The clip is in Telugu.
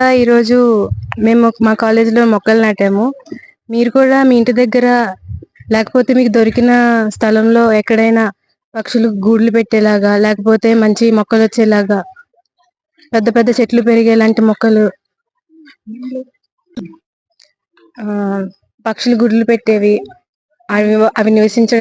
ఈరోజు మేము మా కాలేజీలో మొక్కలు నాటాము. మీరు కూడా మీ ఇంటి దగ్గర లేకపోతే మీకు దొరికిన స్థలంలో ఎక్కడైనా పక్షులు గూడ్లు పెట్టేలాగా లేకపోతే మంచి మొక్కలు వచ్చేలాగా పెద్ద పెద్ద చెట్లు పెరిగేలాంటి మొక్కలు ఆ పక్షులు గుడ్లు పెట్టేవి అవి అవి నివసించ